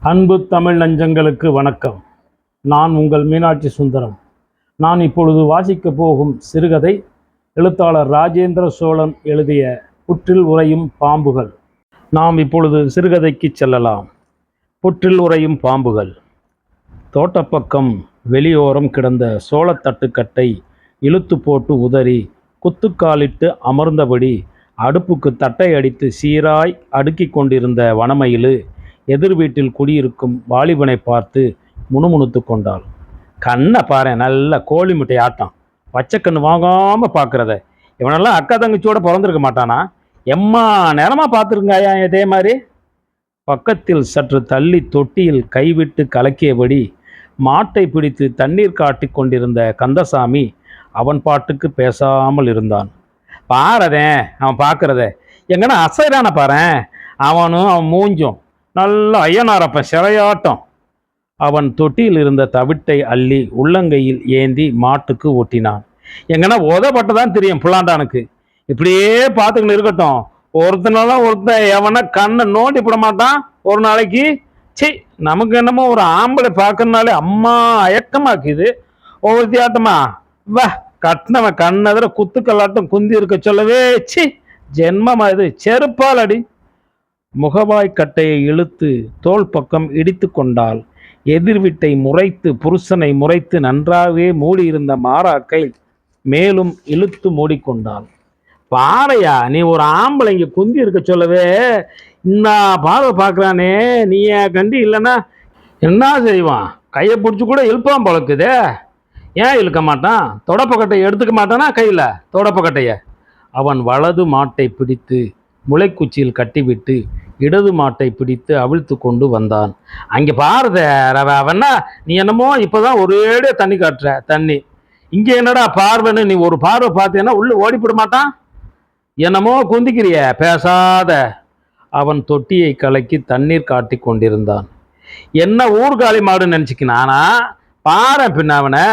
அன்பு தமிழ் நஞ்சங்களுக்கு வணக்கம். நான் உங்கள் மீனாட்சி சுந்தரம். நான் இப்பொழுது வாசிக்கப் போகும் சிறுகதை எழுத்தாளர் ராஜேந்திர சோழன் எழுதிய புற்றில் உறையும் பாம்புகள் நாம் இப்பொழுது சிறுகதைக்கு செல்லலாம். புற்றில் உறையும் பாம்புகள் தோட்டப்பக்கம் வெளியோரம் கிடந்த சோளத்தட்டுக்கட்டை இழுத்து போட்டு உதறி குத்துக்காலிட்டு அமர்ந்தபடி அடுப்புக்கு தட்டை அடித்து சீராய் அடுக்கி கொண்டிருந்த வனமயிலு எதிர் வீட்டில் குடியிருக்கும் வாலிபனை பார்த்து முணுமுணுத்து கொண்டாள். கண்ணை பாரு நல்ல கோழி முட்டை ஆட்டம். பச்சைக்கண்ணு வாங்காமல் பார்க்குறத இவனெல்லாம் அக்கா தங்கச்சியோட பிறந்திருக்க மாட்டானா? எம்மா நேரமாக பார்த்துருங்காயா இதே மாதிரி. பக்கத்தில் சற்று தள்ளி தொட்டியில் கைவிட்டு கலக்கியபடி மாட்டை பிடித்து தண்ணீர் காட்டிக் கொண்டிருந்த கந்தசாமி அவன் பாட்டுக்கு பேசாமல் இருந்தான். பாரதே அவன் பார்க்குறதே எங்கன்னா அசைறான பாரேன் அவனும் அவன் மூஞ்சும் நல்ல ஐயனாரப்பன் சிறையாட்டம். அவன் தொட்டியில் இருந்த தவிட்டை அள்ளி உள்ளங்கையில் ஏந்தி மாட்டுக்கு ஒட்டினான் எங்கன்னா உதப்பட்டதான் தெரியும் புல்லாண்டானுக்கு இப்படியே பார்த்துக்கிட்டு இருக்கட்டும். ஒருத்தனால ஒருத்தன் எவனா கண்ணை நோண்டி போட மாட்டான். ஒரு நாளைக்கு சி நமக்கு என்னமோ ஒரு ஆம்பளை பார்க்கறனாலே அம்மா அயக்கமாக்குது. ஒவ்வொருத்தி ஆட்டமா வா கட்டினவன் கண்ணதிர குத்துக்கல்லாட்டம் குந்தி இருக்க சொல்லவே சி ஜென்மமா இது செருப்பால் அடி முகவாய் கட்டையை இழுத்து தோல் பக்கம் இடித்து கொண்டாள். எதிர்விட்டை முறைத்து புருஷனை முறைத்து நன்றாகவே மூடியிருந்த மாறாக்கை மேலும் இழுத்து மூடிக்கொண்டாள் பாறையா நீ ஒரு ஆம்பளை இங்கே குந்தி இருக்க சொல்லவே இன்னா பார்வை பார்க்குறானே நீ கண்டி இல்லைன்னா என்ன செய்வான்? கையை பிடிச்சி கூட இழுப்பான் பழக்குதே ஏன் இழுக்க மாட்டான்? தொடப்பக்கட்டையை எடுத்துக்க மாட்டானா? கையில் தொடப்பக்கட்டையை. அவன் வலது மாட்டை பிடித்து முளைக்குச்சியில் கட்டிவிட்டு இடது மாட்டை பிடித்து அவிழ்த்து கொண்டு வந்தான். அங்கே பாருத ரவ அவன்னா நீ என்னமோ இப்போதான் ஒரேடியா தண்ணி காட்டுற தண்ணி. இங்கே என்னடா பார்வைன்னு நீ ஒரு பார்வை பார்த்தேன்னா உள்ளே ஓடிப்பிட மாட்டான்? என்னமோ குந்திக்கிறிய பேசாத. அவன் தொட்டியை கலக்கி தண்ணீர் காட்டி கொண்டிருந்தான். என்ன ஊர்காலி மாடுன்னு நினச்சிக்கினானா? பாரு பின்ன அவனை.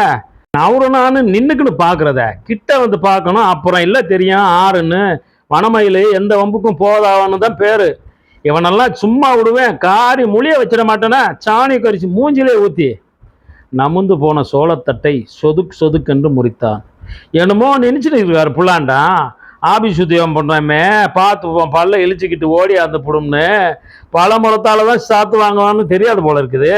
அவரு நான் நின்றுக்குன்னு பார்க்குறத கிட்ட வந்து பார்க்கணும். அப்புறம் இல்லை தெரியும் ஆறுன்னு. வனமயில் எந்த வம்புக்கும் போதாவான்னு தான் பேர். இவனெல்லாம் சும்மா விடுவேன். காரி மொழிய வச்சிட மாட்டேனா? சாணி கரிச்சு மூஞ்சிலே ஊற்றி நமுந்து போன சோளத்தட்டை சொதுக் சொதுக்கென்று முறித்தான். என்னமோ நினச்சிட்டு இருக்கார் புள்ளாண்டா. ஆபீஸ் உத்தியோகம் பண்ணுறாமே பார்த்து பல்ல இழிச்சிக்கிட்டு ஓடி அந்த புடும்னு. பல முறத்தால தான் சாத்து வாங்குவான்னு தெரியாது போல இருக்குது.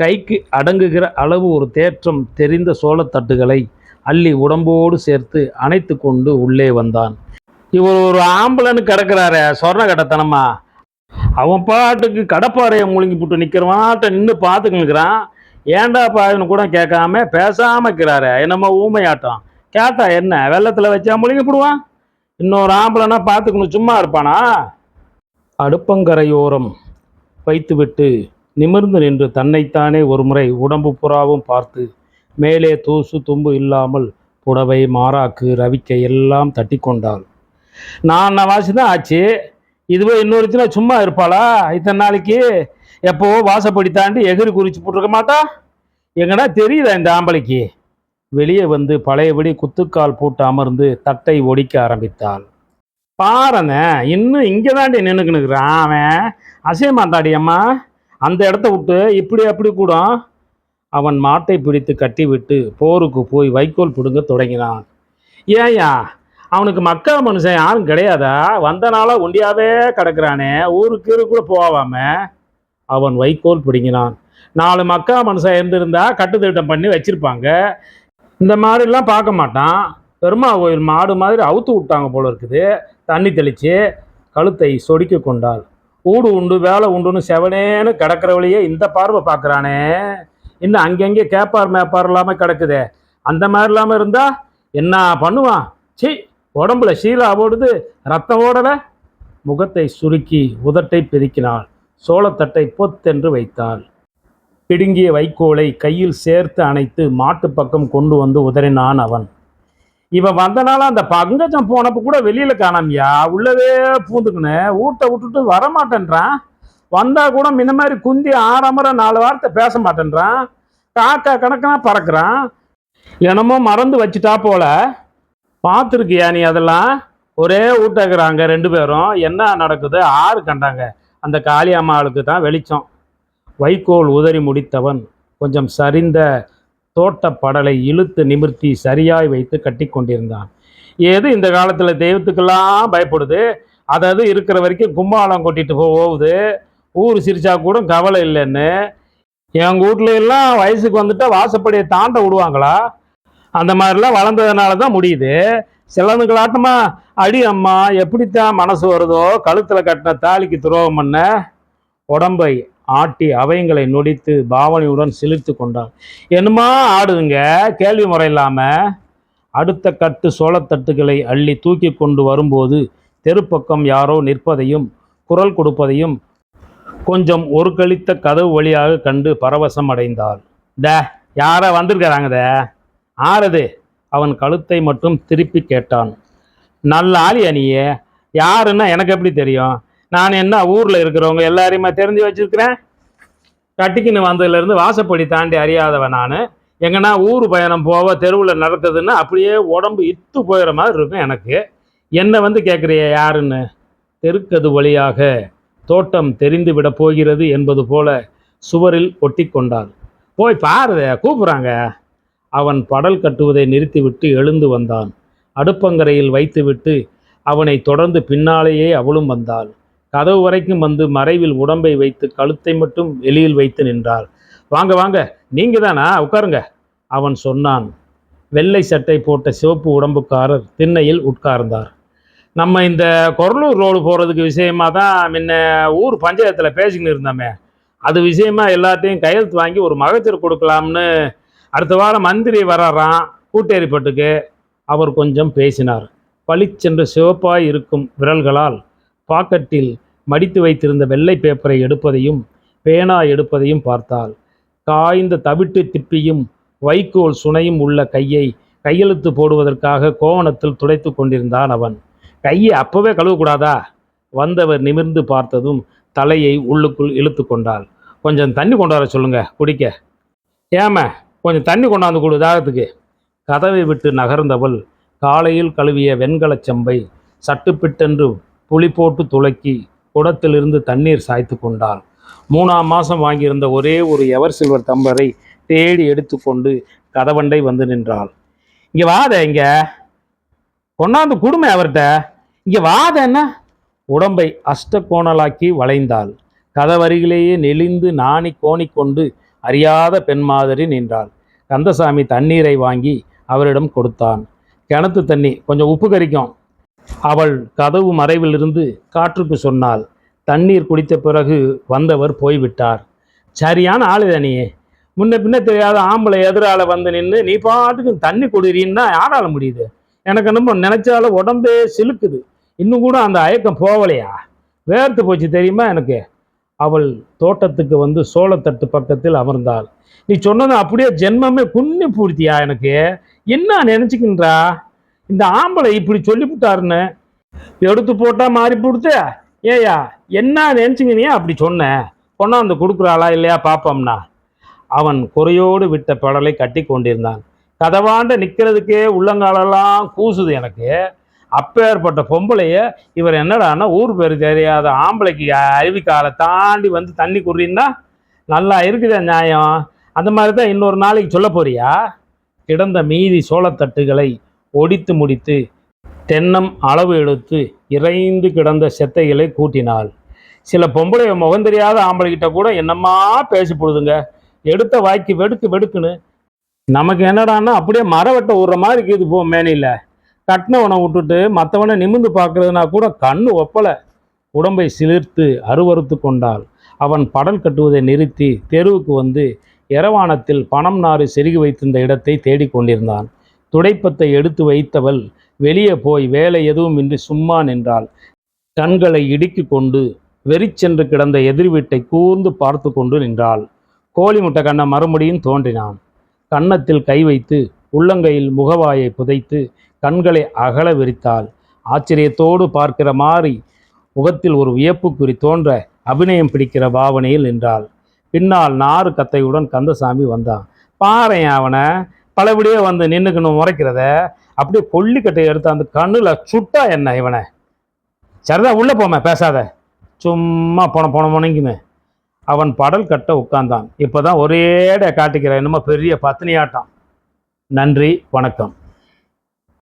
கைக்கு அடங்குகிற அளவு ஒரு தேற்றம் தெரிந்த சோளத்தட்டுகளை அள்ளி உடம்போடு சேர்த்து அணைத்து கொண்டு உள்ளே வந்தான். இவர் ஒரு ஆம்பளைன்னு கிடக்கிறாரு சொர்ண கட்டத்தனமா அவன் பாட்டுக்கு கடப்பாறையை முழுங்கி போட்டு நிற்கிறவாட்ட நின்று பார்த்துக்கிங்கிறான் ஏன்டா பாருன்னு கூட கேட்காம பேசாம இருக்கிறாரு? என்னமோ ஊமையாட்டம். கேட்டா என்ன வெள்ளத்தில் வச்சா முழுங்கி போடுவான்? இன்னொரு ஆம்பளைனா பார்த்துக்கணும் சும்மா இருப்பானா? அடுப்பங்கரையோரம் வைத்துவிட்டு நிமிர்ந்து நின்று தன்னைத்தானே ஒருமுறை உடம்பு புறாவும் பார்த்து மேலே தூசு தும்பு இல்லாமல் புடவை மாறாக்கு ரவிக்கை எல்லாம் தட்டி கொண்டாள் நான் வாசி தான் ஆச்சு. இதுவே இன்னொருத்தினா சும்மா இருப்பாளா? இத்தனை நாளைக்கு எப்போவோ வாசப்படி தாண்டி எகிரி குறிச்சு போட்டிருக்க மாட்டா? எங்கடா தெரியுதா இந்த ஆம்பளைக்கு? வெளியே வந்து பழையபடி குத்துக்கால் போட்டு அமர்ந்து தட்டை ஒடிக்க ஆரம்பித்தாள். பாருங்க இன்னும் இங்கே தாண்டி நின்றுக்குனுக்குறான் அவன். அசைய மாட்டாடி அம்மா. அந்த இடத்த விட்டு இப்படி அப்படி கூட அவன் மாட்டை பிடித்து கட்டிவிட்டு போருக்கு போய் வைக்கோல் பிடுங்க தொடங்கினான். ஏயா அவனுக்கு மக்கா மனுஷன் யாரும் கிடையாதா? வந்தனால ஒண்டியாவே கிடக்குறானே. ஊருக்கு இரு கூட போகாம அவன் வைக்கோல் பிடுங்கினான். நாலு மக்கா மனுஷன் இருந்திருந்தா கட்டுத்திட்டம் பண்ணி வச்சிருப்பாங்க. இந்த மாதிரிலாம் பார்க்க மாட்டான். பெருமா கோயில் மாடு மாதிரி அவுத்து விட்டாங்க போல இருக்குது. தண்ணி தெளித்து கழுத்தை சொடிக்க கொண்டாள். கூடு உண்டு வேலை உண்டுன்னு செவனேன்னு கிடக்கிறவளையே இந்த பார்வை பார்க்குறானே. இன்னும் அங்கங்கே கேப்பார் மேப்பார் இல்லாமல் கிடக்குதே. அந்த மாதிரி இல்லாமல் இருந்தால் என்ன பண்ணுவான்? சி உடம்புல சீலா ஓடுது ரத்தம் ஓடலை. முகத்தை சுருக்கி உதட்டை பெருக்கினாள் சோளத்தட்டை பொத்தென்று வைத்தாள். பிடுங்கிய வைக்கோலை கையில் சேர்த்து அணைத்து மாட்டு பக்கம் கொண்டு வந்து உதறினான் அவன். இவன் வந்தனால அந்த பங்கஜம் போனப்ப கூட வெளியில காணாமியா? உள்ளவே பூந்துக்குன்னு. ஊட்ட விட்டுட்டு வரமாட்டேன்றான். வந்தா கூட முன்ன மாதிரி குந்தி ஆரம்பர நாலு வார்த்தை பேச மாட்டேன்றான். காக்கா கணக்கனா பறக்குறான். என்னமோ மறந்து வச்சுட்டா போல. பார்த்துருக்கியா நீ அதெல்லாம்? ஒரே ஊட்டக்குறாங்க ரெண்டு பேரும். என்ன நடக்குது? ஆறு கண்டாங்க. அந்த காளியம்மாளுக்கு தான் வெளிச்சம். வைக்கோல் உதறி முடித்தவன். கொஞ்சம் சரிந்த தோட்டப்படலை இழுத்து நிமிர்த்தி சரியாய் வைத்து கட்டி கொண்டிருந்தான். ஏது இந்த காலத்தில் தெய்வத்துக்கெல்லாம் பயப்படுது? அதாவது இருக்கிற வரைக்கும் கும்பாலம் கொட்டிட்டு போகுது. ஊர் சிரிச்சா கூட கவலை இல்லைன்னு. எங்கள் வீட்டில எல்லாம் வயசுக்கு வந்துட்டா வாசப்படியை தாண்ட விடுவாங்களா? அந்த மாதிரிலாம் வளர்ந்ததுனால தான் முடியுது சிலனுங்களாட்டமா அடி அம்மா எப்படித்தான் மனசு வருதோ கழுத்தில் கட்டின தாலிக்கு துரோகம் பண்ண உடம்பை ஆட்டி அவைங்களை நொடித்து பாவனையுடன் சிலிர்த்து கொண்டான். என்னமா ஆடுதுங்க? கேள்வி முறை இல்லாமல் அடுத்த கட்டு சோளத்தட்டுகளை அள்ளி தூக்கி கொண்டு வரும்போது தெருப்பக்கம் யாரோ நிற்பதையும் குரல் கொடுப்பதையும் கொஞ்சம் ஒரு கழித்த கதவு வழியாக கண்டு பரவசம் அடைந்தாள். ட யாரா வந்திருக்கிறாங்கத ஆறது. அவன் கழுத்தை மட்டும் திருப்பி கேட்டான். நல்ல ஆளி அணியே யாருன்னா எனக்கு எப்படி தெரியும்? நான் என்ன ஊரில் இருக்கிறவங்க எல்லாரையுமே தெரிஞ்சு வச்சுருக்கிறேன்? கட்டிக்கின்னு வந்ததுலேருந்து வாசப்படி தாண்டி அறியாதவன் நான். எங்கன்னா ஊர் பயணம் போக தெருவில் நடக்குதுன்னு அப்படியே உடம்பு இத்து போயிடுற மாதிரி இருக்கும் எனக்கு. என்னை வந்து கேட்குறிய யாருன்னு? தெருக்கது வழியாக தோட்டம் தெரிந்து விட போகிறது என்பது போல சுவரில் ஒட்டி கொண்டாள். போய் பாருதே கூப்பிட்றாங்க. அவன் படல் கட்டுவதை நிறுத்திவிட்டு எழுந்து வந்தான். அடுப்பங்கரையில் வைத்துவிட்டு அவனை தொடர்ந்து பின்னாலேயே அவளும் வந்தாள். கதவு வரைக்கும் வந்து மறைவில் உடம்பை வைத்து கழுத்தை மட்டும் வெளியில் வைத்து நின்றாள். வாங்க வாங்க நீங்க தானா? உட்காருங்க. அவன் சொன்னான். வெள்ளை சட்டை போட்ட சிவப்பு உடம்புக்காரர் திண்ணையில் உட்கார்ந்தார். நம்ம இந்த கொரலூர் ரோடு போகிறதுக்கு விஷயமா தான் முன்ன ஊர் பஞ்சாயத்தில் பேசிக்கின்னு இருந்தோமே. அது விஷயமா எல்லாத்தையும் கையெழுத்து வாங்கி ஒரு மகச்சர் கொடுக்கலாம்னு அடுத்த வாரம் மந்திரி வராறான் கூட்டேரிப்பட்டுக்கு. அவர் கொஞ்சம் பேசினார். பளிச்சென்று சிவப்பாய் இருக்கும் விரல்களால் பாக்கெட்டில் மடித்து வைத்திருந்த வெள்ளை பேப்பரை எடுப்பதையும் பேனா எடுப்பதையும் பார்த்தாள். காய்ந்த தவிட்டு திப்பியும் வைக்கோல் சுனையும் உள்ள கையை கையெழுத்து போடுவதற்காக கோவணத்தில் துடைத்து கொண்டிருந்தான் அவன். கையை அப்பவே கழுவக்கூடாதா? வந்தவர் நிமிர்ந்து பார்த்ததும் தலையை உள்ளுக்குள் இழுத்து கொண்டாள். கொஞ்சம் தண்ணி கொண்டு வர சொல்லுங்க குடிக்க. ஏம கொஞ்சம் தண்ணி கொண்டாந்து கொடு தாகத்துக்கு கதவை விட்டு நகர்ந்தவள் காலையில் கழுவிய வெண்கலச் சம்பை சட்டுப்பிட்டென்று புளி போட்டு துளக்கி குடத்திலிருந்து தண்ணீர் சாய்த்து கொண்டாள். மூணாம் மாதம் வாங்கியிருந்த ஒரே ஒரு எவர் சில்வர் தம்பரை தேடி எடுத்துக்கொண்டு கதவண்டை வந்து நின்றாள். இங்கே வாத இங்கே. கொண்டாந்து குடுமை அவர்கிட்ட. இங்கே வாத என்ன? உடம்பை அஷ்டகோணலாக்கி வளைந்தாள். கதவருகிலேயே நெளிந்து நாணி கோணிக்கொண்டு அறியாத பெண் மாதிரி நின்றாள். கந்தசாமி தண்ணீரை வாங்கி அவரிடம் கொடுத்தான். கிணத்து தண்ணி கொஞ்சம் உப்பு கறிக்கும் அவள் கதவு மறைவிலிருந்து காற்றுக்கு சொன்னாள் தண்ணீர் குடித்த பிறகு வந்தவர் போய்விட்டார். சரியான ஆளு தானியே முன்ன பின்ன தெரியாத ஆம்பளை எதிரால வந்து நின்று நீ பாட்டுக்கு தண்ணி குடிறீன்னா யாரால முடியுது? எனக்கு நம்ம நினைச்சால உடம்பே சிலுக்குது. இன்னும் கூட அந்த அயக்கம் போகலையா? வேர்த்து போச்சு தெரியுமா எனக்கு? அவள் தோட்டத்துக்கு வந்து சோளத்தட்டு பக்கத்தில் அமர்ந்தாள். நீ சொன்னது அப்படியே ஜென்மமே குன்னி பூர்த்தியா எனக்கு? என்ன நினைச்சுக்கின்றா? இந்த ஆம்பளை இப்படி சொல்லிவிட்டாருன்னு எடுத்து போட்டால் மாறி கொடுத்து ஏயா என்ன நினைச்சுங்க அப்படி சொன்னேன் கொண்டாந்து கொடுக்குறாளா இல்லையா பார்ப்போம்னா அவன் குறையோடு விட்ட படலை கட்டி கொண்டிருந்தான். கதவாண்ட நிற்கிறதுக்கே உள்ளங்காலெல்லாம் கூசுது எனக்கு. அப்பேற்பட்ட பொம்பளைய இவர் என்னடான்னா ஊர் பேர் தெரியாத ஆம்பளைக்கு அருவிக்காலை தாண்டி வந்து தண்ணி குடுறீன்னா நல்லா இருக்குதா நியாயம். அந்த மாதிரி தான் இன்னொரு நாளைக்கு சொல்ல போறியா? கிடந்த மீதி சோளத்தட்டுகளை ஒடித்து முடித்து தென்னம் அளவு எடுத்து இறைந்து கிடந்த செத்தைகளை கூட்டினாள். சில பொம்பளை முகம் தெரியாத ஆம்பளைகிட்ட கூட என்னம்மா பேசி போடுதுங்க? எடுத்த வாய்க்கு வெடுக்கு வெடுக்குன்னு. நமக்கு என்னடான்னா அப்படியே மரவட்டை விடுற மாதிரி இருக்குது போ மேனியில். கட்டினவனை விட்டுட்டு மற்றவனை நிமிர்ந்து பார்க்கறதுனா கூட கண்ணு ஒப்பலை. உடம்பை சிலிர்த்து அருவறுத்து கொண்டாள். அவன் படல் கட்டுவதை நிறுத்தி தெருவுக்கு வந்து எரவாணத்தில் பணம் நாறு செருகி வைத்திருந்த இடத்தை தேடிக் கொண்டிருந்தான். துடைப்பத்தை எடுத்து வைத்தவள் வெளியே போய் வேலை எதுவும் இன்றி சும்மா நின்றாள். கண்களை இடுக்கி கொண்டு வெறிச்சென்று கிடந்த எதிர் வீட்டை கூர்ந்து பார்த்து கொண்டு நின்றாள். கோழி முட்டை கண்ணை மறுபடியும் தோன்றினான். கன்னத்தில் கை வைத்து உள்ளங்கையில் முகவாயை புதைத்து கண்களை அகல விரித்தாள். ஆச்சரியத்தோடு பார்க்கிற மாதிரி முகத்தில் ஒரு வியப்புக்குறி தோன்ற அபிநயம் பிடிக்கிற பாவனையில் நின்றாள். பின்னால் நாறு கத்தையுடன் கந்தசாமி வந்தான். பாரேன் அவனை பழையபடியே வந்து நின்றுக்கணும் முறைக்கிறத அப்படியே கொல்லிக்கட்டையை எடுத்து அந்த கண்ணில் சுட்டா என்ன இவனை? சரிதான் உள்ளே போமே பேசாத. சும்மா போன போன முனைங்குமே அவன் படல் கட்ட உட்கார்ந்தான். இப்போதான் ஒரேட காட்டிக்கிறேன். என்னமோ பெரிய பத்தினியாட்டம். நன்றி வணக்கம்.